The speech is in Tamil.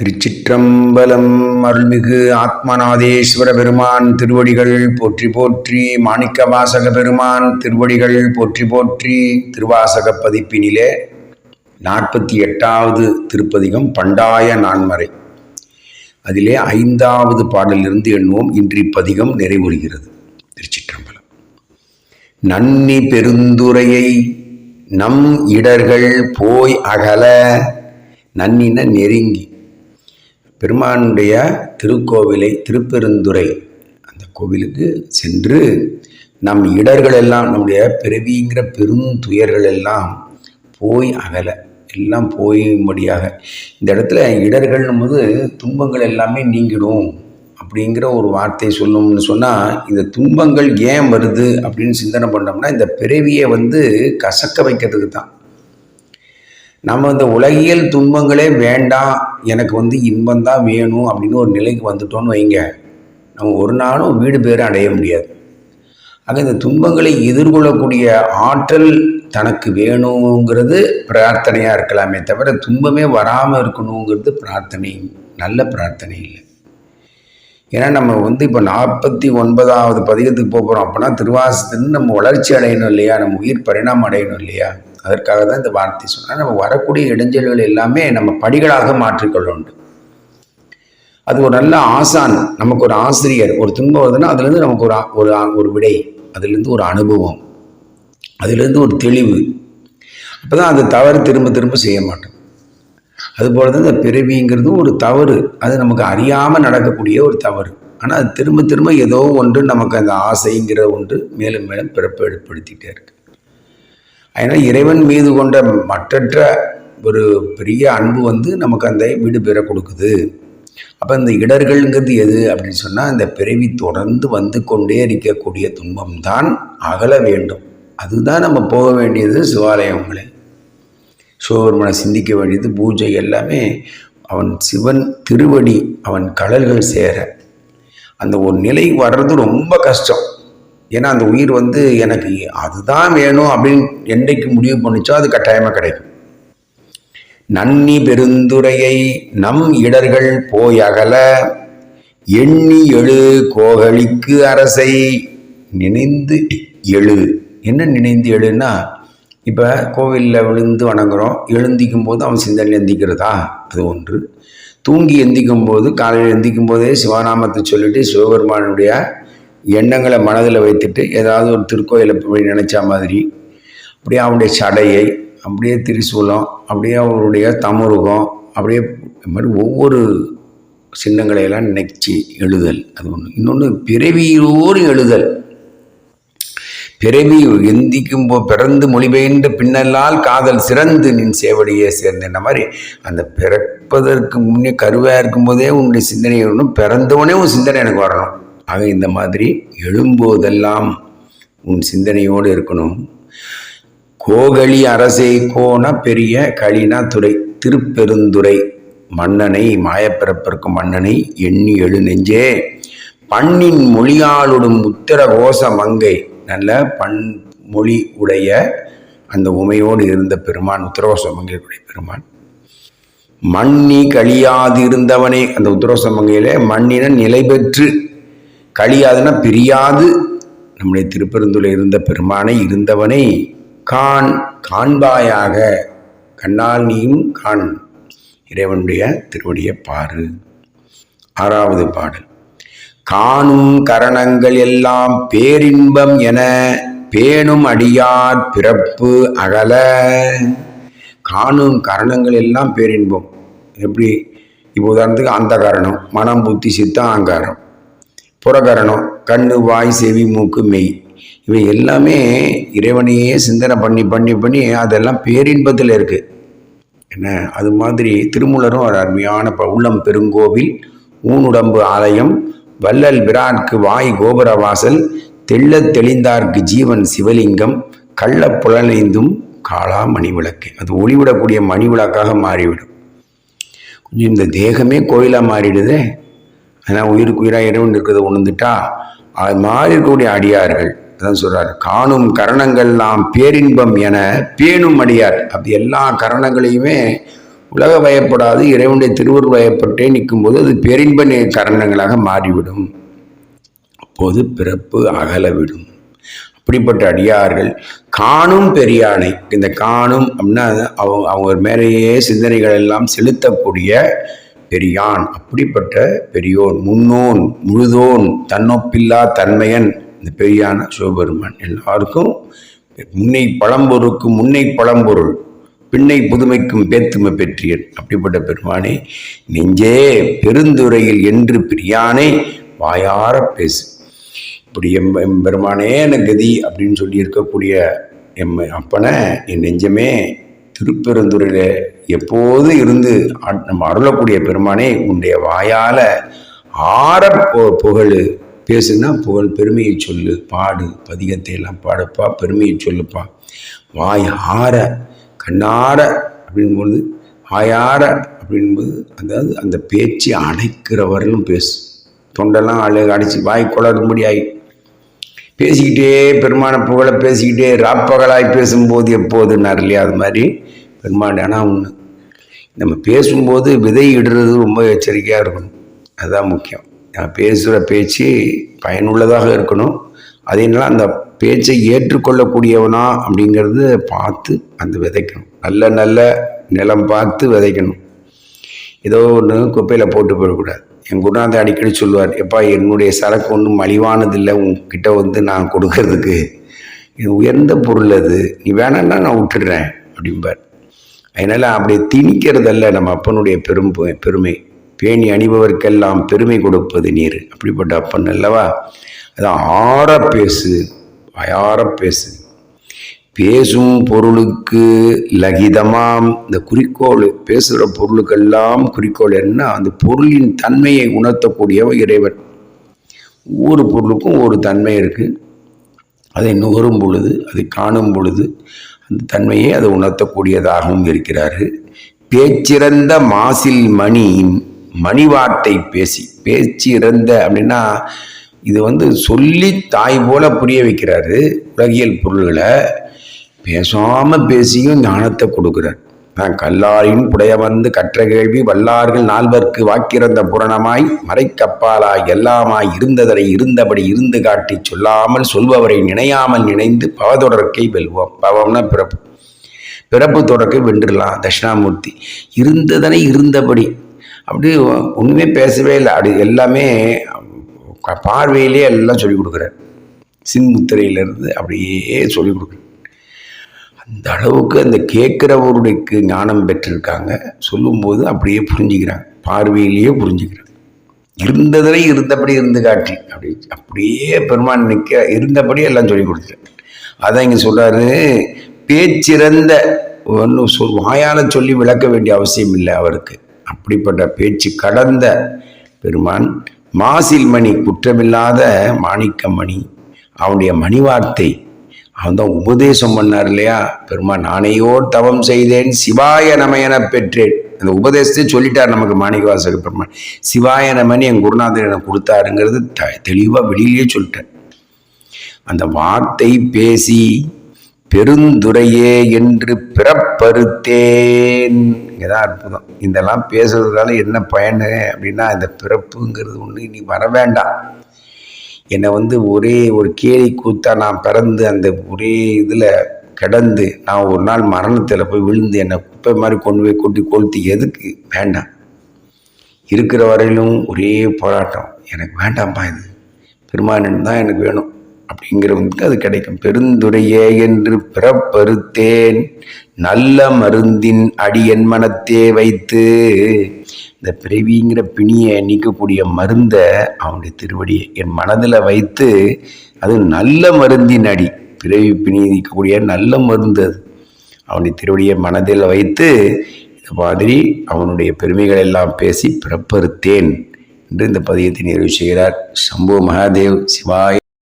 திருச்சிற்றம்பலம் அருள்மிகு ஆத்மநாதேஸ்வர பெருமான் திருவடிகள் போற்றி போற்றி. மாணிக்க வாசக பெருமான் திருவடிகள் போற்றி போற்றி. திருவாசக பதிப்பினிலே நாற்பத்தி எட்டாவது திருப்பதிகம் பண்டாய நான்மறை. அதிலே ஐந்தாவது பாடலிலிருந்து எண்ணுவோம் இன்றி பதிகம் நிறைவுறுகிறது. திருச்சிற்றம்பலம். நன்னி பெருந்துரையை நம் இடர்கள் போய் அகல நன்னின நெருங்கி பெருமானுடைய திருக்கோவிலை திருப்பெருந்துறை அந்த கோவிலுக்கு சென்று நம் இடர்கள் எல்லாம் நம்முடைய பிறவிங்கிற பெருந்துயர்கள் எல்லாம் போய் அகல எல்லாம் போயும்படியாக இந்த இடத்துல இடர்கள்னும் போது துன்பங்கள் எல்லாமே நீங்கிடும் அப்படிங்கிற ஒரு வார்த்தை சொல்லணும்னு சொன்னால் இந்த துன்பங்கள் ஏன் வருது அப்படின்னு சிந்தனை பண்ணோம்னா இந்த பிறவியை வந்து கசக்க வைக்கிறதுக்கு தான் நம்ம இந்த உலகியல் துன்பங்களே வேண்டாம் எனக்கு வந்து இன்பம் தான் வேணும் அப்படின்னு ஒரு நிலைக்கு வந்துட்டோன்னு வைங்க. நம்ம ஒரு நாளும் வீடு பேரும் அடைய முடியாது. ஆக இந்த துன்பங்களை எதிர்கொள்ளக்கூடிய ஆற்றல் தனக்கு வேணுங்கிறது பிரார்த்தனையாக இருக்கலாமே தவிர துன்பமே வராமல் இருக்கணுங்கிறது பிரார்த்தனை நல்ல பிரார்த்தனை இல்லை. ஏன்னா நம்ம வந்து இப்போ நாற்பத்தி ஒன்பதாவது பதிகத்துக்கு போக போகிறோம் அப்படின்னா திருவாசத்துலேருந்து நம்ம வளர்ச்சி அடையணும் இல்லையா? நம்ம உயிர் பரிணாமம் அடையணும் இல்லையா? அதற்காக தான் இந்த வார்த்தை சொன்னால் நம்ம வரக்கூடிய இடைஞ்சல்கள் எல்லாமே நம்ம படிகளாக மாற்றிக்கொள்ள வேண்டும். அது ஒரு நல்ல ஆசான் நமக்கு ஒரு ஆசிரியர் ஒரு துன்பம் வருதுன்னா அதுலேருந்து நமக்கு ஒரு ஒரு ஒரு விடை அதுலேருந்து ஒரு அனுபவம் அதுலேருந்து ஒரு தெளிவு. அப்போ தான் அது தவறு திரும்ப திரும்ப செய்ய மாட்டோம். அதுபோல தான் இந்த பிறவிங்கிறதும் ஒரு தவறு. அது நமக்கு அறியாமல் நடக்கக்கூடிய ஒரு தவறு. ஆனால் அது திரும்ப திரும்ப ஏதோ ஒன்று நமக்கு அந்த ஆசைங்கிற ஒன்று மேலும் மேலும் பிறப்பு ஏற்படுத்திகிட்டே இருக்குது அதனால் இறைவன் மீது கொண்ட மற்றற்ற ஒரு பெரிய அன்பு வந்து நமக்கு அந்த வீடு பெற கொடுக்குது. அப்போ இந்த இடர்கள்ங்கிறது எது அப்படின்னு சொன்னால் இந்த பிறவி தொடர்ந்து வந்து கொண்டே இருக்கக்கூடிய துன்பம் தான் அகல வேண்டும். அதுதான் நம்ம போக வேண்டியது சிவாலயங்களே சிவபெருமனை சிந்திக்க வேண்டியது பூஜை எல்லாமே அவன் சிவன் திருவடி அவன் கடல்கள் சேர. அந்த ஒரு நிலை வர்றது ரொம்ப கஷ்டம். ஏன்னா அந்த உயிர் வந்து எனக்கு அதுதான் வேணும் அப்படின்னு என்றைக்கு முடிவு பண்ணிச்சோ அது கட்டாயமாக கிடைக்கும். நன்னி பெருந்துரையை நம் இடர்கள் போய் அகல எண்ணி எழு கோகழிக்கு அரசை நினைந்து எழு. என்ன நினைந்து எழுன்னா இப்போ கோவிலில் விழுந்து வணங்குறோம் எழுந்திக்கும் போது அவன் சிந்தனை எந்திக்கிறதா? அது ஒன்று. தூங்கி எந்திக்கும் போது காலையில் எந்திக்கும் போதே சிவநாமத்தை சொல்லிட்டு சிவபெருமானுடைய எண்ணங்களை மனதில் வைத்துட்டு ஏதாவது ஒரு திருக்கோயிலை போய் நினச்ச மாதிரி அப்படியே அவனுடைய சடையை அப்படியே திரிசூலம் அப்படியே அவருடைய தமுருகம் அப்படியே இது மாதிரி ஒவ்வொரு சின்னங்களையெல்லாம் நினைச்சி எழுதல். அது ஒன்று இன்னொன்று பிறவியோடு எழுதல். பிறவி எந்திக்கும் போ பிறந்து மொழிபெயர்ந்த பின்னல்லால் காதல் சிறந்து நின் சேவடியே சேர்ந்தேன் மாதிரி அந்த பிறப்பதற்கு முன்னே கருவாக இருக்கும்போதே உன்னுடைய சிந்தனை வரணும் பிறந்தவனே உன் சிந்தனை எனக்கு வரணும். ஆக இந்த மாதிரி எழும்போதெல்லாம் உன் சிந்தனையோடு இருக்கணும். கோகலி அரசை கோண பெரிய களினா துறை திருப்பெருந்துறை மன்னனை மாயப்பிறப்பிற்கும் மன்னனை எண்ணி எழு நெஞ்சே. பண்ணின் மொழியாளுடும் உத்தர கோஷ மங்கை நல்ல பண் மொழி உடைய அந்த உமையோடு இருந்த பெருமான் உத்தரகோச மங்கையுடைய பெருமான். மண்ணி கழியாதிருந்தவனே அந்த உத்தரகோச மங்கையிலே மண்ணின நிலை பெற்று கழியாதுன்னா பிரியாது. நம்முடைய திருப்பெருந்துள்ள இருந்த பெருமானை இருந்தவனை. கான் காண்பாயாக. கண்ணால் நீயும் கான் இறைவனுடைய திருவடியை பாரு. ஆறாவது பாடல். காணும் கரணங்கள் எல்லாம் பேரின்பம் என பேணும் அடியார் பிறப்பு அகல. காணும் கரணங்கள் எல்லாம் பேரின்பம். எப்படி? இப்போ உதாரணத்துக்கு அந்த காரணம் மனம் புத்தி சித்தம் அகங்காரம். புறகரணம் கண் வாய் செவி மூக்கு மெய். இவை எல்லாமே இறைவனையே சிந்தனை பண்ணி பண்ணி பண்ணி அதெல்லாம் பேரின்பத்தில் இருக்குது என்ன? அது மாதிரி திருமூலரும் ஒரு அருமையான ப உள்ளம் பெருங்கோவில் ஊனுடம்பு ஆலயம் வள்ளல் விராட்கு வாய் கோபுர வாசல் தெள்ளத் தெளிந்தார்க்கு ஜீவன் சிவலிங்கம் கள்ள புலனைந்தும் காளா மணி விளக்கு அது ஒளிவிடக்கூடிய மணி விளக்காக மாறிவிடும். கொஞ்சம் இந்த தேகமே கோயிலாக மாறிடுதே. ஆனால் உயிருக்கு உயிராக இறைவன் இருக்கிறத உணர்ந்துட்டா அது மாதிரி இருக்கக்கூடிய அடியார்கள் அதான் சொல்கிறார் காணும் கரணங்கள்லாம் பேரின்பம் என பேணும் அடியார். அப்படி எல்லா கரணங்களையுமே உலக வயப்படாது இறைவனுடைய திருவருள் வயப்பட்டே நிற்கும்போது அது பேரின்ப கரணங்களாக மாறிவிடும். அப்போது பிறப்பு அகலவிடும். அப்படிப்பட்ட அடியார்கள் காணும் பெரியானை இந்த காணும் அப்படின்னா அவங்க அவங்க மேலேயே சிந்தனைகள் எல்லாம் செலுத்தக்கூடிய பெரியான் அப்படிப்பட்ட பெரியோன் முன்னோன் முழுதோன் தன்னொப்பில்லா தன்மையன் இந்த பெரியான சிவபெருமான். எல்லாருக்கும் முன்னை பழம்பொருக்கும் முன்னை பழம்பொருள் பின்னை புதுமைக்கும் பேத்துமை பெற்றியன். அப்படிப்பட்ட பெருமானே நெஞ்சே பெருந்துறையில் என்று பிரியானே வாயார பேசு. இப்படி எம் எம்பெருமானே எனக்கு கதி அப்படின்னு சொல்லி இருக்கக்கூடிய எம் அப்பனை என் நெஞ்சமே திருப்பெருந்துறையில் எப்போது இருந்து நம்ம அருளக்கூடிய பெருமானே உன்னுடைய வாயால் ஆற பு- புகழு. பேசுனா புகழ் பெருமையை சொல்லு பாடு பதிகத்தை எல்லாம் பாடுப்பா பெருமையை சொல்லுப்பா. வாய் ஆற கண்ணார அப்படின்போது வாயார அப்படின்போது அதாவது அந்த பேச்சு அடைக்கிறவர்களும் பேசு. தொண்டெல்லாம் அழு அடித்து வாய் குளறும்படி ஆகி பேசிக்கிட்டே பெருமான புகழை பேசிக்கிட்டே ராப்பகலாய் பேசும்போது எப்போதுன்னார் இல்லையா அது மாதிரி பெருமான் ஆனால் ஒன்று நம்ம பேசும்போது விதை இடுறது ரொம்ப எச்சரிக்கையாக இருக்கணும். அதுதான் முக்கியம். நான் பேசுகிற பேச்சு பயனுள்ளதாக இருக்கணும். அதனால அந்த பேச்சை ஏற்றுக்கொள்ளக்கூடியவனா அப்படிங்கிறது பார்த்து அந்த விதைக்கணும். நல்ல நல்ல நிலம் பார்த்து விதைக்கணும். ஏதோ ஒன்று குப்பையில் போட்டு போயிடக்கூடாது. என் குருநாதர் அடிக்கடி சொல்லுவார் எப்பா என்னுடைய சரக்கு ஒன்றும் மலிவானதில்லை உங்ககிட்ட வந்து நான் கொடுக்கறதுக்கு. இது உயர்ந்த பொருள் அது. நீ வேணான்னா நான் விட்டுடுறேன் அப்படிம்பார். அதனால் அப்படி திணிக்கிறதல்ல நம்ம அப்பனுடைய பெரும் பெருமை. பேணி அணிபவர்க்கெல்லாம் பெருமை கொடுப்பது நீர். அப்படிப்பட்ட அப்பன் அல்லவா? அதான் ஆற பேசு ஆற பேசு. பேசும் பொருளுக்கு லகிதமாம். இந்த குறிக்கோள் பேசுகிற பொருளுக்கெல்லாம் குறிக்கோள் என்ன? அந்த பொருளின் தன்மையை உணர்த்தக்கூடியவன் இறைவன். ஒவ்வொரு பொருளுக்கும் ஒரு தன்மை இருக்குது அதை நுகரும் பொழுது அதை காணும் பொழுது அந்த தன்மையை அதை உணர்த்தக்கூடியதாகவும் இருக்கிறார் பேச்சிறந்த மாசில் மணி வார்த்தை பேசி பேச்சிறந்த அப்படின்னா இது வந்து சொல்லி தாய் போல புரிய வைக்கிறாரு உலகியல் பொருள்களை. பேசாமல் பேசியும் ஞானத்தை கொடுக்குறார். நான் கல்லாரின் புடைய வந்து கற்ற கேள்வி வல்லார்கள் நால்வர்க்கு வாக்கிறந்த புரணமாய் மறைக்கப்பாலாய் எல்லாமாய் இருந்ததனை இருந்தபடி இருந்து காட்டி சொல்லாமல் சொல்பவரை நினையாமல் நினைந்து பவதொடர்க்கை வெல்வோம். பவம்னா பிறப்பு. பிறப்பு தொடர்க்கை வென்றுடலாம் தட்சிணாமூர்த்தி. இருந்ததனை இருந்தபடி. அப்படி ஒன்றுமே பேசவே இல்லை. அப்படி எல்லாமே பார்வையிலே எல்லாம் சொல்லிக் கொடுக்குறார். சின்முத்திரையிலேருந்து அப்படியே சொல்லிக் கொடுக்குறார். அந்த அளவுக்கு அந்த கேட்குறவருடைக்கு ஞானம் பெற்றிருக்காங்க. சொல்லும்போது அப்படியே புரிஞ்சுக்கிறாங்க. பார்வையிலேயே புரிஞ்சுக்கிறாங்க. இருந்ததில் இருந்தபடி இருந்து காட்டி. அப்படி அப்படியே பெருமான் நிற்க இருந்தபடி எல்லாம் சொல்லி கொடுத்துருக்கேன் அதான் இங்கே சொல்கிறாரு பேச்சிறந்த ஒன்றும் சொல் வாயால் சொல்லி விளக்க வேண்டிய அவசியம் இல்லை அவருக்கு. அப்படிப்பட்ட பேச்சு கடந்த பெருமான் மாசில் மணி குற்றமில்லாத மாணிக்கமணி அவனுடைய மணிவார்த்தை அவன் தான் உபதேசம் பண்ணார் இல்லையா? பெருமாள் நானையோர் தவம் செய்தேன் சிவாய நமையன பெற்றேன். அந்த உபதேசத்தை சொல்லிட்டார் நமக்கு மாணிக்கவாசக பெருமாள். சிவாய நமன் என் குருநாதர் எனக்கு கொடுத்தாருங்கிறது த தெளிவாக வெளியிலேயே சொல்லிட்டார். அந்த வார்த்தை பேசி பெருந்துரையே என்று பிறப்பறுத்தேன். இதான் அற்புதம். இதெல்லாம் பேசுறதுனால என்ன பயனு அப்படின்னா இந்த பிறப்புங்கிறது ஒன்று இனி வர வேண்டாம். என்னை வந்து ஒரே ஒரு கேலி கூத்தா நான் பிறந்து அந்த ஒரே இதில் கிடந்து நான் ஒரு நாள் மரணத்தில் போய் விழுந்து என்னை குப்பை மாதிரி கொண்டு போய் கொட்டி கொளுத்தி எதுக்கு? வேண்டாம். இருக்கிற வரையிலும் ஒரே போராட்டம். எனக்கு வேண்டாம்ப்பா இது. பெருமானன் தான் எனக்கு வேணும். அப்படிங்கிறவங்களுக்கு அது கிடைக்கும். பெருந்துரையே என்று பிறப்பறுத்தேன் நல்ல மருந்தின் அடி என் மனத்தே வைத்து. இந்த பிறவிங்கிற பிணியை நீக்கக்கூடிய மருந்தை அவனுடைய திருவடியை என் மனதில் வைத்து அது நல்ல மருந்தின் அடி. பிறவி பிணி நீக்கக்கூடிய நல்ல மருந்து அது. அவனுடைய திருவடியை மனதில் வைத்து இது மாதிரி அவனுடைய பெருமைகள் எல்லாம் பேசி பிறப்பறுத்தேன் என்று இந்த பதியத்தை நிறைவு செய்கிறார் சம்பு மகாதேவ் சிவாய